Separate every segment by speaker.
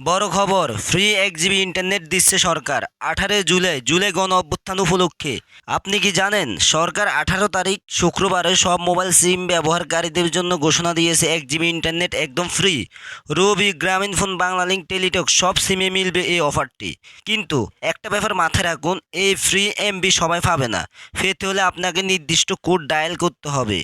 Speaker 1: বড় খবর ফ্রি এক জিবি ইন্টারনেট দিচ্ছে সরকার। আঠারো জুলাই জুলাই গণ অভ্যুত্থান উপলক্ষে। আপনি কি জানেন, সরকার আঠারো তারিখ শুক্রবারে সব মোবাইল সিম ব্যবহারকারীদের জন্য ঘোষণা দিয়েছে এক জিবি ইন্টারনেট একদম ফ্রি রবি, গ্রামীণ ফোন বাংলালিংক টেলিটক সব সিমে মিলবে এই অফারটি কিন্তু একটা ব্যাপার মাথায় রাখুন, এই ফ্রি এমবি সবাই পাবে না। পেতে হলে আপনাকে নির্দিষ্ট কোড ডায়াল করতে হবে।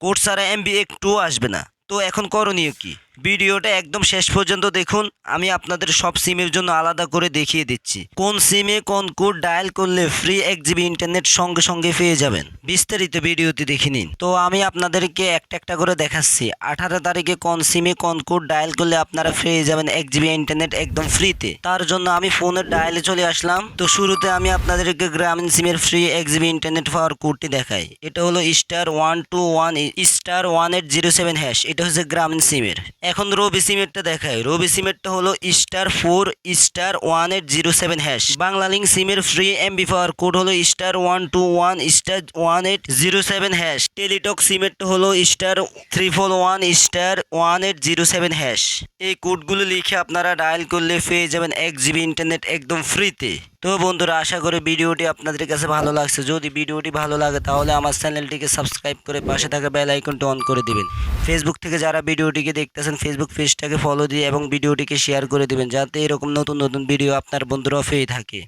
Speaker 1: কোড ছাড়া এমবি একটুও আসবে না। তো এখন করণীয় কি? ভিডিওটা একদম শেষ পর্যন্ত দেখুন। আমি আপনাদের সব সিমের জন্য আলাদা করে দেখিয়ে দিচ্ছি। কোন সিমে কোন কোড ডায়াল করলে ফ্রি এক জিবি ইন্টারনেট সঙ্গে সঙ্গে পেয়ে যাবেন? বিস্তারিত ভিডিওতে দেখে নিন। তো আমি আপনাদেরকে একটা একটা করে দেখাচ্ছি। আঠারো তারিখে কোন সিমে কোন কোড ডায়াল করলে আপনারা পেয়ে যাবেন এক জিবি ইন্টারনেট একদম ফ্রিতে তার জন্য আমি ফোনের ডায়ালে চলে আসলাম। তো শুরুতে আমি আপনাদেরকে গ্রামীণ সিমের ফ্রি এক জিবি ইন্টারনেট পাওয়ার কোডটি দেখাই। এটা হলো star one two one star one eight zero seven hash এটা হচ্ছে গ্রামীণ সিমের এখন রবি সিমেরটা দেখাই। রবি সিমেরটা হলো star four star one eight zero seven hash Banglalink সিমের ফ্রি এমবি পাওয়ার কোড হলো star one two one star one eight zero seven hash Teletalk সিমেরটা হলো star three four one star one eight zero seven hash এই কোডগুলো লিখে আপনারা dial করলে পেয়ে যাবেন এক জিবি ইন্টারনেট একদম ফ্রিতে তো বন্ধুরা, আশা করি ভিডিওটি আপনাদের কাছে ভালো লাগছে। যদি ভিডিওটি ভালো লাগে, তাহলে আমার চ্যানেলটিকে সাবস্ক্রাইব করে পাশে থাকা বেল আইকনটি অন করে দিবেন। ফেসবুক থেকে যারা ভিডিওটিকে দেখতেছেন ফেসবুক পেজটাকে ফলো দিয়ে এবং ভিডিওটিকে শেয়ার করে দেবেন, যাতে এরকম নতুন নতুন ভিডিও আপনার বন্ধুরাও পেয়ে থাকে।